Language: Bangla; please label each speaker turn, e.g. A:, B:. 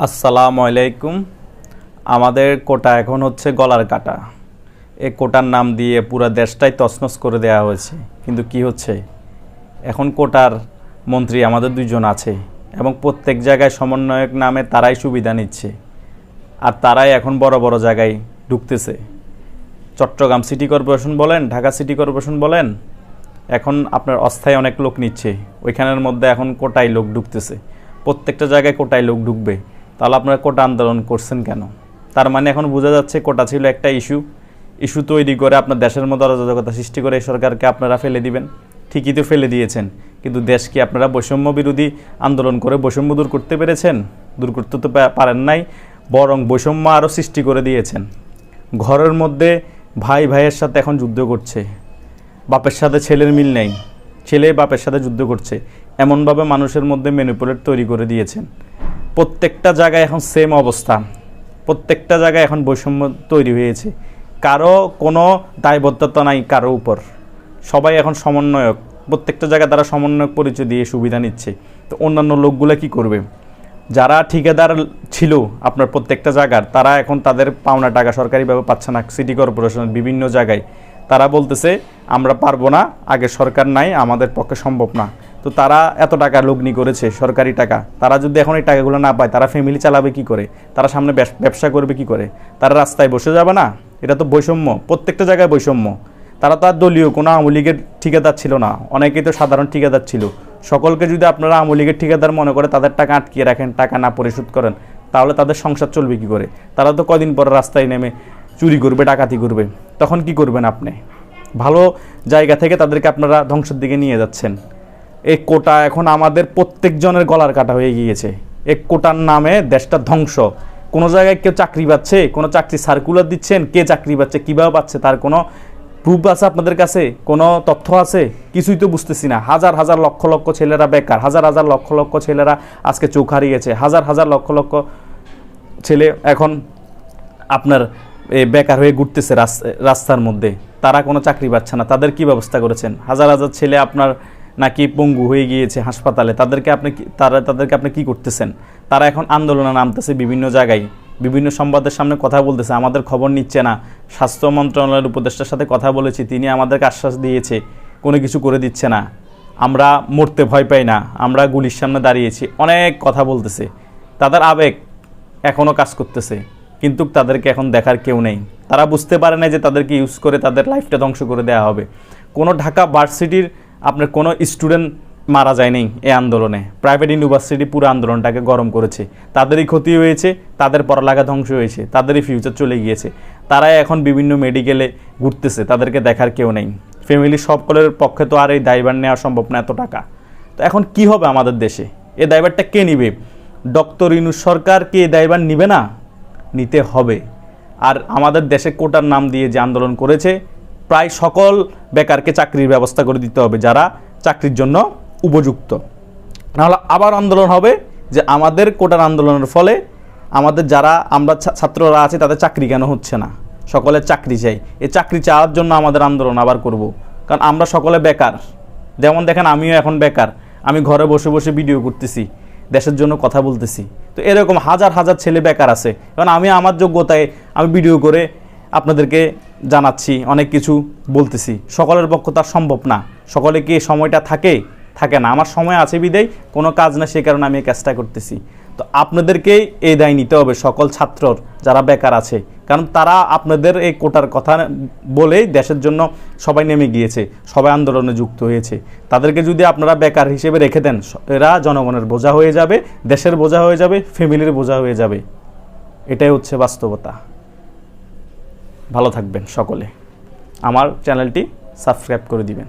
A: আসসালামু আলাইকুম। আমাদের কোটা এখন হচ্ছে গলার কাটা। এই কোটার নাম দিয়ে পুরো দেশটাই তছনছ করে দেওয়া হয়েছে। কিন্তু কি হচ্ছে? এখন কোটার মন্ত্রী আমাদের দুইজন আছে এবং প্রত্যেক জায়গায় সমন্বয়ক নামে তারাই সুবিধা নিচ্ছে। আর তারাই এখন বড় বড় জায়গায় ঢুকতেছে। চট্টগ্রাম সিটি কর্পোরেশন বলেন, ঢাকা সিটি কর্পোরেশন বলেন, এখন আপনার অস্থায়ী অনেক লোক নিচ্ছে। ওইখানের মধ্যে এখন কোটায় লোক ঢুকতেছে। প্রত্যেকটা জায়গায় কোটায় লোক ঢুকবে। তাহলে আপনারা কোটা আন্দোলন করছেন কেন? তার মানে এখন বোঝা যাচ্ছে কোটা ছিল একটা ইস্যু। ইস্যু তৈরি করে আপনার দেশের মধ্যে অরাজকতা সৃষ্টি করে এই সরকারকে আপনারা ফেলে দিবেন। ঠিকই তো ফেলে দিয়েছেন, কিন্তু দেশকে আপনারা বৈষম্য বিরোধী আন্দোলন করে বৈষম্য দূর করতে পেরেছেন? দূর করতে তো পারেন নাই, বরং বৈষম্য আরও সৃষ্টি করে দিয়েছেন। ঘরের মধ্যে ভাই ভাইয়ের সাথে এখন যুদ্ধ করছে। বাপের সাথে ছেলের মিল নেই, ছেলে বাপের সাথে যুদ্ধ করছে। এমনভাবে মানুষের মধ্যে ম্যানিপুলেট তৈরি করে দিয়েছেন। প্রত্যেকটা জায়গায় এখন সেম অবস্থা। প্রত্যেকটা জায়গায় এখন বৈষম্য তৈরি হয়েছে। কারও কোনো দায়বদ্ধতা নাই কারও উপর। সবাই এখন সমন্বয়ক। প্রত্যেকটা জায়গায় তারা সমন্বয়ক পরিচয় দিয়ে সুবিধা নিচ্ছে। তো অন্যান্য লোকগুলো কি করবে? যারা ঠিকাদার ছিল আপনার প্রত্যেকটা জায়গার, তারা এখন তাদের পাওনা টাকা সরকারিভাবে পাচ্ছে না। সিটি কর্পোরেশনের বিভিন্ন জায়গায়। তারা বলতেছে, আমরা পারব না। আগে সরকার নাই, আমাদের পক্ষে সম্ভব না। তো তারা এত টাকা লগ্নি করেছে, সরকারি টাকা। তারা যদি এখন এই টাকাগুলো না পায়, তারা ফ্যামিলি চালাবে কি করে? তারা সামনে ব্যবসা করবে কি করে? তারা রাস্তায় বসে যাবে না? এটা তো বৈষম্য, প্রত্যেকটা জায়গায় বৈষম্য। তারা তো আর দলীয়, কোনো আওয়ামী লীগের ঠিকাদার ছিল না। অনেকেই তো সাধারণ ঠিকাদার ছিল। সকলকে যদি আপনারা আওয়ামী লীগের ঠিকাদার মনে করে তাদের টাকা আটকিয়ে রাখেন, টাকা না পরিশোধ করেন, তাহলে তাদের সংসার চলবে কি করে? তারা তো কদিন পর রাস্তায় নেমে চুরি করবে, ডাকাতি করবে। তখন কি করবেন আপনি? ভালো জায়গা থেকে তাদেরকে আপনারা ধ্বংসের দিকে নিয়ে যাচ্ছেন। এই কোটা এখন আমাদের প্রত্যেকজনের গলার কাটা হয়ে গিয়েছে। এক কোটার নামে দেশটা ধ্বংস। কোনো জায়গায় কেউ চাকরি পাচ্ছে কোনো চাকরি সার্কুলার দিচ্ছেন কে চাকরি পাচ্ছে কীভাবে পাচ্ছে তার কোনো প্রুফ আছে আপনাদের কাছে? কোনো তথ্য আছে? কিছুই তো বুঝতেছি না। হাজার হাজার লক্ষ লক্ষ ছেলেরা বেকার হাজার হাজার লক্ষ লক্ষ ছেলেরা আজকে চোখ হারিয়েছে হাজার হাজার লক্ষ লক্ষ ছেলে এখন আপনার এ, বেকার হয়ে ঘুরতেছে রাস- রাস্তার মধ্যে। তারা কোনো চাকরি পাচ্ছে না। তাদের কি ব্যবস্থা করেছেন? হাজার হাজার ছেলে আপনার নাকি পঙ্গু হয়ে গিয়েছে হাসপাতালে, তাদেরকে আপনি তারা তাদেরকে আপনি কি করতেছেন? তারা এখন আন্দোলনে নামতেছে বিভিন্ন জায়গায়, বিভিন্ন সংবাদের সামনে কথা বলতেছে, আমাদের খবর নিচ্ছে না। স্বাস্থ্য মন্ত্রণালয়ের উপদেষ্টার সাথে কথা বলেছি, তিনি আমাদেরকে আশ্বাস দিয়েছে, কোনো কিছু করে দিচ্ছে না। আমরা মরতে ভয় পাই না, আমরা গুলির সামনে দাঁড়িয়েছি, অনেক কথা বলতেছে। তাদের আবেগ এখনও কাজ করতেছে, কিন্তু তাদেরকে এখন দেখার কেউ নেই। তারা বুঝতে পারে না যে তাদেরকে ইউজ করে তাদের লাইফটা ধ্বংস করে দেওয়া হবে। কোনো ঢাকা ভার্সিটির আপনার কোনো স্টুডেন্ট মারা যায়নি এই আন্দোলনে। প্রাইভেট ইউনিভার্সিটি পুরো আন্দোলনটাকে গরম করেছে। তাদেরই ক্ষতি হয়েছে, তাদের পড়ালেখা ধ্বংস হয়েছে, তাদেরই ফিউচার চলে গিয়েছে। তারাই এখন বিভিন্ন মেডিকেলে ঘুরতেছে, তাদেরকে দেখার কেউ নেই। ফ্যামিলি সকলের পক্ষে তো আর এই দায়ভার নেওয়া সম্ভব না এত টাকা। তো এখন কি হবে আমাদের দেশে? এই দায়ভারটা কে নিবে? ডক্টর ইনুস সরকার কি এই দায়ভার নিবে না? নিতে হবে। আর আমাদের দেশে কোটার নাম দিয়ে যে আন্দোলন করেছে প্রায় সকল বেকারকে চাকরির ব্যবস্থা করে দিতে হবে যারা চাকরির জন্য উপযুক্ত। নাহলে আবার আন্দোলন হবে যে আমাদের কোটার আন্দোলনের ফলে আমাদের যারা আমরা ছাত্ররা আছে তাদের চাকরি কেন হচ্ছে না? সকলে চাকরি চাই। এই চাকরি চাওয়ার জন্য আমাদের আন্দোলন আবার করব। কারণ আমরা সকলে বেকার। যেমন দেখেন আমিও এখন বেকার। আমি ঘরে বসে বসে ভিডিও করতেছি, দেশের জন্য কথা বলতেছি। তো এরকম হাজার হাজার ছেলে বেকার আছে। কারণ আমি আমার যোগ্যতায় আমি ভিডিও করে আপনাদেরকে জানাচ্ছি, অনেক কিছু বলতেছি। সকলের পক্ষ তার সম্ভব না। সকলে কি সময়টা থাকে? থাকে না। আমার সময় আছে বিদায়, কোনো কাজ না সেই কারণে আমি এই কাজটা করতেছি। তো আপনাদেরকেই এই দায় নিতে হবে সকল ছাত্রর যারা বেকার আছে। কারণ তারা আপনাদের এই কোটার কথা বলেই দেশের জন্য সবাই নেমে গিয়েছে, সবাই আন্দোলনে যুক্ত হয়েছে। তাদেরকে যদি আপনারা বেকার হিসেবে রেখে দেন, এরা জনগণের বোঝা হয়ে যাবে, দেশের বোঝা হয়ে যাবে, ফ্যামিলির বোঝা হয়ে যাবে। এটাই হচ্ছে বাস্তবতা। ভালো থাকবেন সকলে। আমার চ্যানেলটি সাবস্ক্রাইব করে দিবেন।